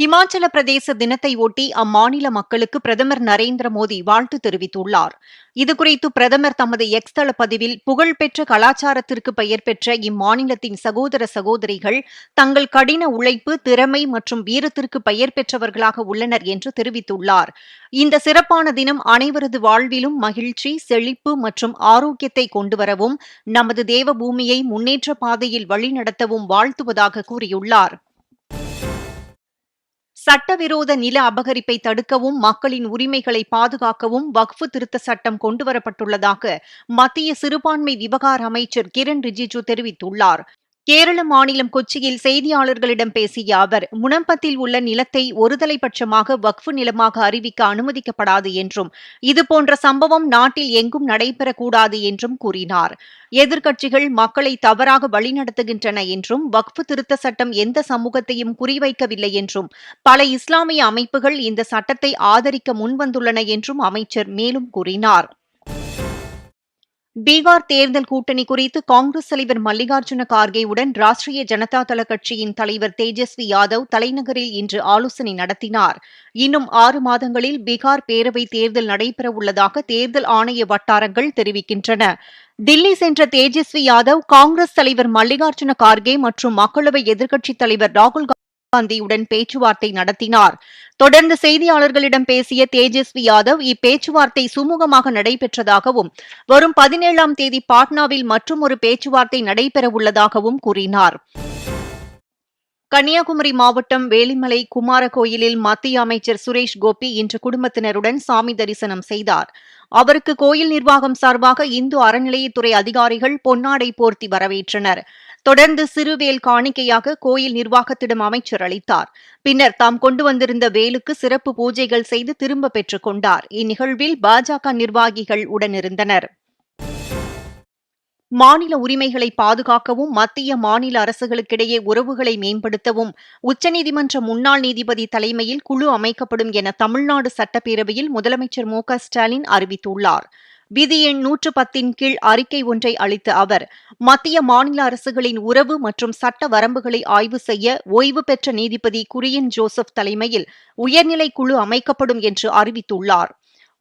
ஹிமாச்சல பிரதேச தினத்தை ஒட்டி அம்மாநில மக்களுக்கு பிரதமர் நரேந்திர மோடி வாழ்த்து தெரிவித்துள்ளார். இதுகுறித்து பிரதமர் தமது எக்ஸ் தள பதிவில் புகழ்பெற்ற கலாச்சாரத்திற்கு பெயர் பெற்ற இம்மாநிலத்தின் சகோதர சகோதரிகள் தங்கள் கடின உழைப்பு திறமை மற்றும் வீரத்திற்கு பெயர் பெற்றவர்களாக உள்ளனர் என்று தெரிவித்துள்ளார். இந்த சிறப்பான தினம் அனைவரது வாழ்விலும் மகிழ்ச்சி செழிப்பு மற்றும் ஆரோக்கியத்தை கொண்டுவரவும் நமது தேவபூமியை முன்னேற்ற பாதையில் வழிநடத்தவும் வாழ்த்துவதாக கூறியுள்ளார். சட்டவிரோத நில அபகரிப்பை தடுக்கவும் மக்களின் உரிமைகளை பாதுகாக்கவும் வக்ஃபு திருத்த சட்டம் கொண்டுவரப்பட்டுள்ளதாக மத்திய சிறுபான்மை விவகார அமைச்சர் கிரண் ரிஜிஜு தெரிவித்துள்ளார். கேரள மாநிலம் கொச்சியில் செய்தியாளர்களிடம் பேசிய அவர் முனம்பத்தில் உள்ள நிலத்தை ஒருதலைபட்சமாக வக்ஃபு நிலமாக அறிவிக்க அனுமதிக்கப்படாது என்றும் இதுபோன்ற சம்பவம் நாட்டில் எங்கும் நடைபெறக்கூடாது என்றும் கூறினார். எதிர்க்கட்சிகள் மக்களை தவறாக வழிநடத்துகின்றன என்றும் வக்ஃபு திருத்த சட்டம் எந்த சமூகத்தையும் குறிவைக்கவில்லை என்றும் பல இஸ்லாமிய அமைப்புகள் இந்த சட்டத்தை ஆதரிக்க முன்வந்துள்ளன என்றும் அமைச்சர் மேலும் கூறினார். பீகார் தேர்தல் கூட்டணி குறித்து காங்கிரஸ் தலைவர் மல்லிகார்ஜுன கார்கேவுடன் ராஷ்டிரிய ஜனதா தள கட்சியின் தலைவர் தேஜஸ்வி யாதவ் தலைநகரில் இன்று ஆலோசனை நடத்தினார். இன்னும் ஆறு மாதங்களில் பீகார் பேரவை தேர்தல் நடைபெறவுள்ளதாக தேர்தல் ஆணைய வட்டாரங்கள் தெரிவிக்கின்றன. தில்லி சென்ற தேஜஸ்வி யாதவ் காங்கிரஸ் தலைவர் மல்லிகார்ஜுன கார்கே மற்றும் மக்களவை எதிர்க்கட்சித் தலைவர் ராகுல் காந்தியுடன் பேச்சுவார்த்தை நடத்தினார். தொடர்ந்து செய்தியாளர்களிடம் பேசிய தேஜஸ்வி யாதவ் இப்பேச்சுவார்த்தை சுமூகமாக நடைபெற்றதாகவும் வரும் பதினேழாம் தேதி பாட்னாவில் மற்றும் ஒரு பேச்சுவார்த்தை நடைபெறவுள்ளதாகவும் கூறினார். கன்னியாகுமரி மாவட்டம் வேலிமலை குமாரகோயிலில் மத்திய அமைச்சர் சுரேஷ் கோபி இன்று குடும்பத்தினருடன் சாமி தரிசனம் செய்தார். அவருக்கு கோயில் நிர்வாகம் சார்பாக இந்து அறநிலையத்துறை அதிகாரிகள் பொன்னாடை போர்த்தி வரவேற்றனர். தொடர்ந்து சிறுவேல் காணிக்கையாக கோயில் நிர்வாகத்திடம் அமைச்சர் அளித்தார். பின்னர் தாம் கொண்டு வந்திருந்த வேலுக்கு சிறப்பு பூஜைகள் செய்து திரும்ப பெற்றுக் கொண்டார். இந்நிகழ்வில் பாஜக நிர்வாகிகள் உடனிருந்தனர். மாநில உரிமைகளை பாதுகாக்கவும் மத்திய மாநில அரசுகளுக்கிடையே உறவுகளை மேம்படுத்தவும் உச்சநீதிமன்ற முன்னாள் நீதிபதி தலைமையில் குழு அமைக்கப்படும் என தமிழ்நாடு சட்டப்பேரவையில் முதலமைச்சர் மு ஸ்டாலின் அறிவித்துள்ளார். விதி எண் நூற்று பத்தின் கீழ் அறிக்கை ஒன்றை அளித்த அவர் மத்திய மாநில அரசுகளின் உறவு மற்றும் சட்ட வரம்புகளை ஆய்வு செய்ய ஓய்வு பெற்ற நீதிபதி குரியன் ஜோசப் தலைமையில் உயர்நிலை குழு அமைக்கப்படும் என்று அறிவித்துள்ளார்.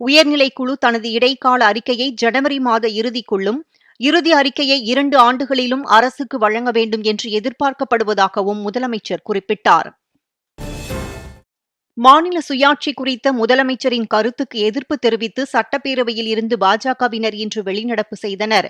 உயர்நிலை குழு தனது இடைக்கால அறிக்கையை ஜனவரி மாத இறுதிக்குள்ளும் இறுதி அறிக்கையை இரண்டு ஆண்டுகளிலும் அரசுக்கு வழங்க வேண்டும் என்று எதிர்பார்க்கப்படுவதாகவும் முதலமைச்சர் குறிப்பிட்டார். மாநில சுயாட்சி குறித்த முதலமைச்சரின் கருத்துக்கு எதிர்ப்பு தெரிவித்து சட்டப்பேரவையில் இருந்து பாஜகவினர் இன்று வெளிநடப்பு செய்தனர்.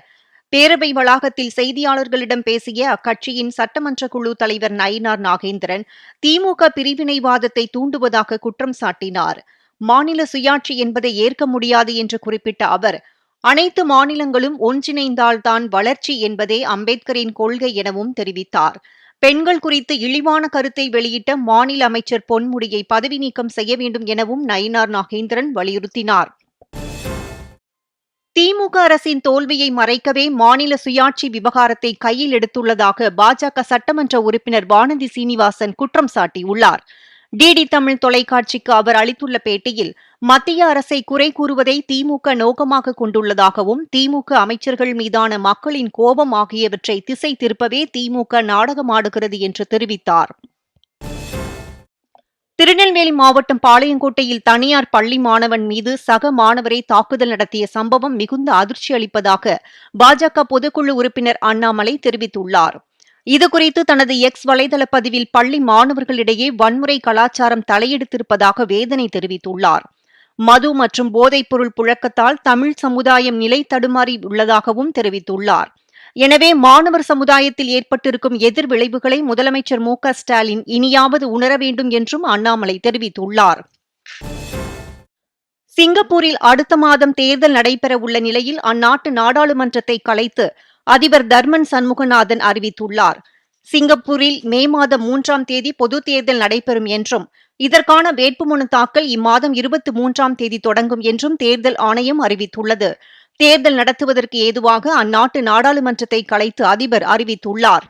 பேரவை வளாகத்தில் செய்தியாளர்களிடம் பேசிய அக்கட்சியின் சட்டமன்ற குழு தலைவர் நயினார் நாகேந்திரன் திமுக பிரிவினைவாதத்தை தூண்டுவதாக குற்றம் சாட்டினார். மாநில சுயாட்சி என்பதை ஏற்க முடியாது என்று குறிப்பிட்ட அவர் அனைத்து மாநிலங்களும் ஒன்றிணைந்தால்தான் வளர்ச்சி என்பதே அம்பேத்கரின் கொள்கை எனவும் தெரிவித்தார். பெண்கள் குறித்து இழிவான கருத்தை வெளியிட்ட மாநில அமைச்சர் பொன்முடியை பதவி நீக்கம் செய்ய வேண்டும் எனவும் நயினார் நாகேந்திரன் வலியுறுத்தினார். திமுக அரசின் தோல்வியை மறைக்கவே மாநில சுயாட்சி விவகாரத்தை கையில் எடுத்துள்ளதாக பாஜக சட்டமன்ற உறுப்பினர் வானதி சீனிவாசன் குற்றம் சாட்டியுள்ளார். டிடி தமிழ் தொலைக்காட்சிக்கு அவர் அளித்துள்ள பேட்டியில் மத்திய அரசை குறை கூறுவதை திமுக நோக்கமாக கொண்டுள்ளதாகவும் திமுக அமைச்சர்கள் மீதான மக்களின் கோபம் ஆகியவற்றை திசை திருப்பவே திமுக நாடகமாடுகிறது என்று தெரிவித்தார். திருநெல்வேலி மாவட்டம் பாளையங்கோட்டையில் தனியார் பள்ளி மாணவன் மீது சக மாணவரை தாக்குதல் நடத்திய சம்பவம் மிகுந்த அதிர்ச்சி அளிப்பதாக பாஜக பொதுக்குழு உறுப்பினர் அண்ணாமலை தெரிவித்துள்ளார். இதுகுறித்து தனது எக்ஸ் வலைதள பதிவில் பள்ளி மாணவர்களிடையே வன்முறை கலாச்சாரம் தலையெடுத்திருப்பதாக வேதனை தெரிவித்துள்ளார். மது மற்றும் போதைப்பொருள் புழக்கத்தால் தமிழ் சமுதாயம் நிலை தடுமாறி உள்ளதாகவும் தெரிவித்துள்ளார். எனவே மாணவர் சமுதாயத்தில் ஏற்பட்டிருக்கும் எதிர்விளைவுகளை முதலமைச்சர் மு ஸ்டாலின் இனியாவது உணர வேண்டும் என்றும் அண்ணாமலை தெரிவித்துள்ளார். சிங்கப்பூரில் அடுத்த மாதம் தேர்தல் நடைபெறவுள்ள நிலையில் அந்நாட்டு நாடாளுமன்றத்தை கலைத்து அதிபர் தர்மன் சண்முகநாதன் அறிவித்துள்ளார். சிங்கப்பூரில் மே மாதம் மூன்றாம் தேதி பொதுத் தேர்தல் நடைபெறும் என்றும் இதற்கான வேட்புமனு தாக்கல் இம்மாதம் இருபத்தி மூன்றாம் தேதி தொடங்கும் என்றும் தேர்தல் ஆணையம் அறிவித்துள்ளது. தேர்தல் நடத்துவதற்கு ஏதுவாக அந்நாட்டு நாடாளுமன்றத்தை கலைத்து அதிபர் அறிவித்துள்ளார்.